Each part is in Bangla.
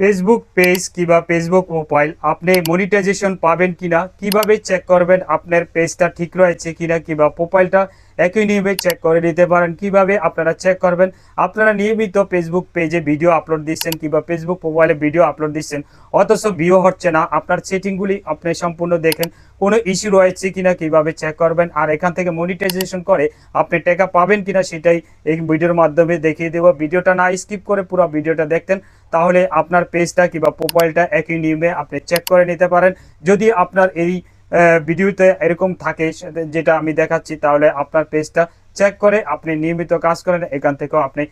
ফেসবুক পেজ কিংবা ফেসবুক প্রোফাইল আপনি মনিটাইজেশন পাবেন কিনা, কীভাবে চেক করবেন আপনার পেজটা ঠিক রয়েছে কিনা কিংবা প্রোফাইলটা একই নিয়মে চেক করে নিতে পারেন। কীভাবে আপনারা চেক করবেন? আপনারা নিয়মিত ফেসবুক পেজে ভিডিও আপলোড দিচ্ছেন কিংবা ফেসবুক প্রোফাইলে ভিডিও আপলোড দিচ্ছেন। অথচ ভিউ হচ্ছে না। আপনার সেটিংগুলি আপনি সম্পূর্ণ দেখেন। কোনো ইস্যু রয়েছে কিনা কীভাবে চেক করবেন? আর এখান থেকে মনিটাইজেশন করে আপনি টাকা পাবেন কিনা সেটাই এই ভিডিওর মাধ্যমে দেখিয়ে দেবো। ভিডিওটা না স্কিপ করে পুরো ভিডিওটা দেখতেন। তাহলে আপনার পেজটা কিংবা প্রোফাইলটা একই নিয়মে আপনি চেক করে নিতে পারেন। যদি আপনার এই ভিডিওতে এরকম থাকে, যেটা আমি দেখাচ্ছি, তাহলে আপনার পেজটা চেক করে আপনি নিয়মিত কাজ করেন, এখান থেকেও আপনি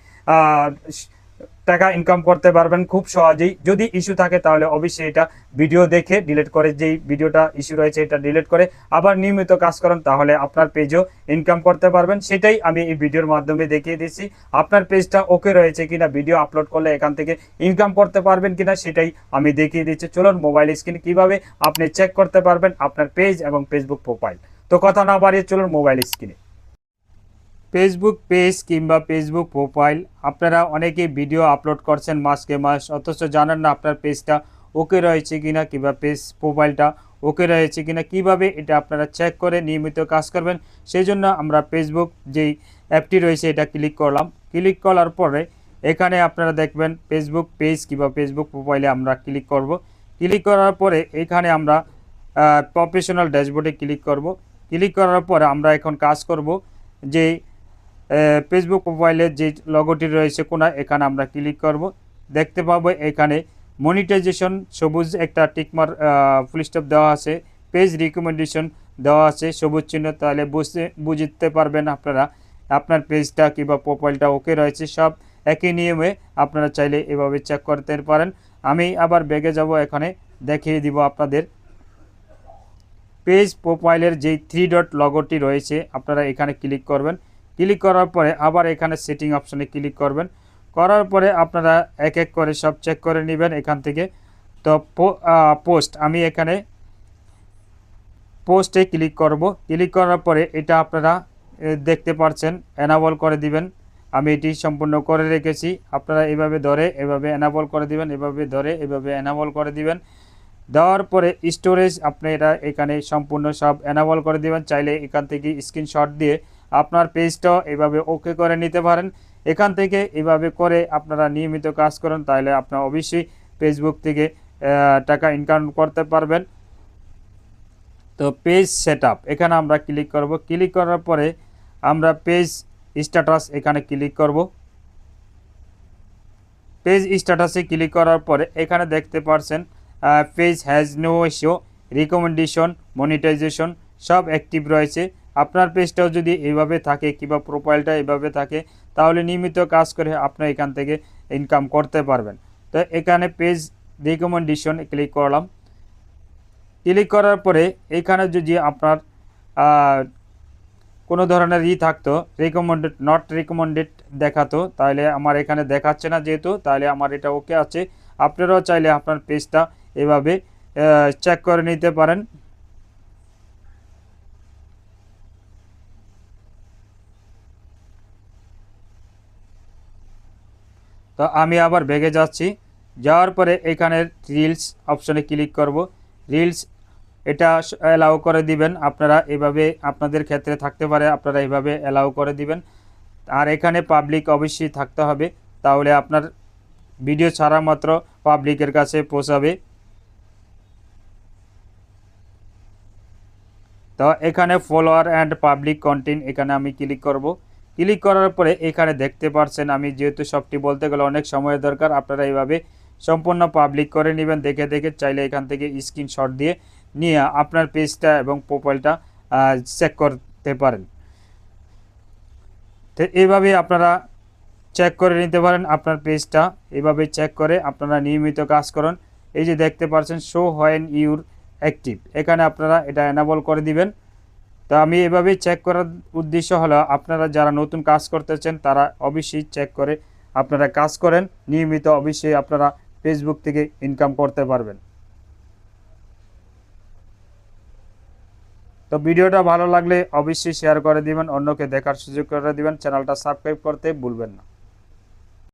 টাকা ইনকাম করতে পারবেন খুব সহজেই। যদি ইস্যু থাকে তাহলে অবশ্যই এটা ভিডিও দেখে ডিলিট করে যেই ভিডিওটা ইস্যু রয়েছে এটা ডিলিট করে আবার নিয়মিত কাজ করেন তাহলে আপনার পেজও ইনকাম করতে পারবেন। সেটাই আমি এই ভিডিওর মাধ্যমে দেখিয়ে দিচ্ছি। আপনার পেজটা ওকে রয়েছে কিনা ভিডিও আপলোড করলে এখান থেকে ইনকাম করতে পারবেন কিনা সেটাই আমি দেখিয়ে দিচ্ছি। চলুন মোবাইল স্ক্রিনে কীভাবে আপনি চেক করতে পারবেন আপনার পেজ এবং ফেসবুক প্রোফাইল তো কথা না বাড়িয়ে চলুন মোবাইল স্ক্রিনে ফেসবুক পেজ কিংবা ফেসবুক প্রোফাইল আপনারা অনেকে ভিডিও আপলোড করছেন মাসকে মাস, অথচ জানেন না আপনার পেজটা ওকে রয়েছে কিনা কিংবা পেজ প্রোফাইলটা ওকে রয়েছে কিনা, কীভাবে এটা আপনারা চেক করে নিয়মিত কাজ করবেন, সেই জন্য আমরা ফেসবুক যেই অ্যাপটি রয়েছে এটা ক্লিক করলাম। ক্লিক করার পরে এখানে আপনারা দেখবেন ফেসবুক পেজ কিংবা ফেসবুক প্রোফাইলে আমরা ক্লিক করব। ক্লিক করার পরে এখানে আমরা প্রফেশনাল ড্যাশবোর্ডে ক্লিক করব। ক্লিক করার পরে আমরা এখন কাজ করব যে ফেসবুক প্রোফাইলের যে লগোটি রয়েছে কোনা, এখানে আমরা ক্লিক করব। দেখতে পাবো এখানে মনিটাইজেশন সবুজ একটা টিকমার ফুলস্টপ দেওয়া আছে পেজ রিকমেন্ডেশন দেওয়া আছে, সবুজ চিহ্ন, তাহলে বুঝতে বুঝতে পারবেন আপনারা আপনার পেজটা কিংবা প্রোফাইলটা ওকে রয়েছে, সব একই নিয়মে আপনারা চাইলে এভাবে চেক করতে পারেন। আমি আবার বেগে যাব, এখানে দেখিয়ে দিব আপনাদের। পেজ প্রোফাইলের যেই থ্রি ডট লগোটি রয়েছে, আপনারা এখানে ক্লিক করবেন। ক্লিক করার পরে আবার এখানে সেটিং অপশনে ক্লিক করবেন। করার পরে আপনারা এক এক করে সব চেক করে নেবেন এখান থেকে। তো পোস্ট আমি এখানে পোস্টে ক্লিক করব। ক্লিক করার পরে এটা আপনারা দেখতে পাচ্ছেন এনাবল করে দিবেন। আমি এটি সম্পূর্ণ করে রেখেছি। আপনারা এভাবে ধরে, এভাবে এনাবল করে দিবেন, এভাবে ধরে, এভাবে এনাবল করে দিবেন। দেওয়ার পরে স্টোরেজ আপনি এটা এখানে সম্পূর্ণ সব এনাবল করে দিবেন। চাইলে এখান থেকে স্ক্রিনশট দিয়ে আপনার পেজটাও এভাবে ওকে করে নিতে পারেন। এখান থেকে এভাবে করে আপনারা নিয়মিত কাজ করেন, তাহলে আপনার অবশ্যই ফেসবুক থেকে টাকা ইনকাম করতে পারবেন। তো পেজ সেট এখানে আমরা ক্লিক করব। ক্লিক করার পরে আমরা পেজ স্ট্যাটাস এখানে ক্লিক করব। পেজ স্ট্যাটাসে ক্লিক করার পরে এখানে দেখতে পারছেন page has no show recommendation monetization সব অ্যাক্টিভ রয়েছে। আপনার পেজটাও যদি এইভাবে থাকে কিংবা প্রোফাইলটা এইভাবে থাকে, তাহলে নিয়মিত কাজ করে আপনি এখান থেকে ইনকাম করতে পারবেন। তো এখানে পেজ রিকমেন্ডেশন ক্লিক করলাম। ক্লিক করার পরে এখানে যদি আপনার কোনো ধরনের ই থাকতো রিকমেন্ডেড নট রিকমেন্ডেড দেখাতো, তাহলে আমার এখানে দেখাচ্ছে না যেহেতু, তাহলে আমার এটা ওকে আছে। আপনারাও চাইলে আপনার পেজটা এভাবে চেক করে নিতে পারেন। তো আমি আবার বেগে যাচ্ছি। যাওয়ার পরে এখানে রিলস অপশনে ক্লিক করব। রিলস এটা অ্যালাউ করে দিবেন। আপনারা এভাবে আপনাদের ক্ষেত্রে থাকতে পারে, আপনারা এভাবে অ্যালাউ করে দিবেন। আর এখানে পাবলিক অবশ্যই থাকতে হবে। তাহলে আপনার ভিডিও ছাড়া মাত্র পাবলিকের কাছে পৌঁছাবে। তো এখানে ফলোয়ার অ্যান্ড পাবলিক কন্টেন্ট এখানে আমি ক্লিক করব। ক্লিক করার পরে এখানে দেখতে পারছেন, আমি যেহেতু সবটি বলতে গেলে অনেক সময়ের দরকার, আপনারা এইভাবে সম্পূর্ণ পাবলিক করে নেবেন। দেখে দেখে চাইলে এখান থেকে স্ক্রিনশট দিয়ে নিয়ে আপনার পেজটা এবং প্রোফাইলটা চেক করতে পারেন। তো এইভাবে আপনারা চেক করে নিতে পারেন আপনার পেজটা এভাবে চেক করে আপনারা নিয়মিত কাজ করুন। এই যে দেখতে পাচ্ছেন শো হোয়েন ইউর অ্যাক্টিভ এখানে আপনারা এটা এনাবল করে দিবেন। তো আমি এভাবেই চেক করার উদ্দেশ্য হলো, আপনারা যারা নতুন কাজ করতেছেন, তারা অবশ্যই চেক করে আপনারা কাজ করেন। নিয়মিত অবশ্যই আপনারা ফেসবুক থেকে ইনকাম করতে পারবেন। তো ভিডিওটা ভালো লাগলে অবশ্যই শেয়ার করে দিবেন, অন্যকে দেখার সুযোগ করে দিবেন। চ্যানেলটা সাবস্ক্রাইব করতে ভুলবেন না।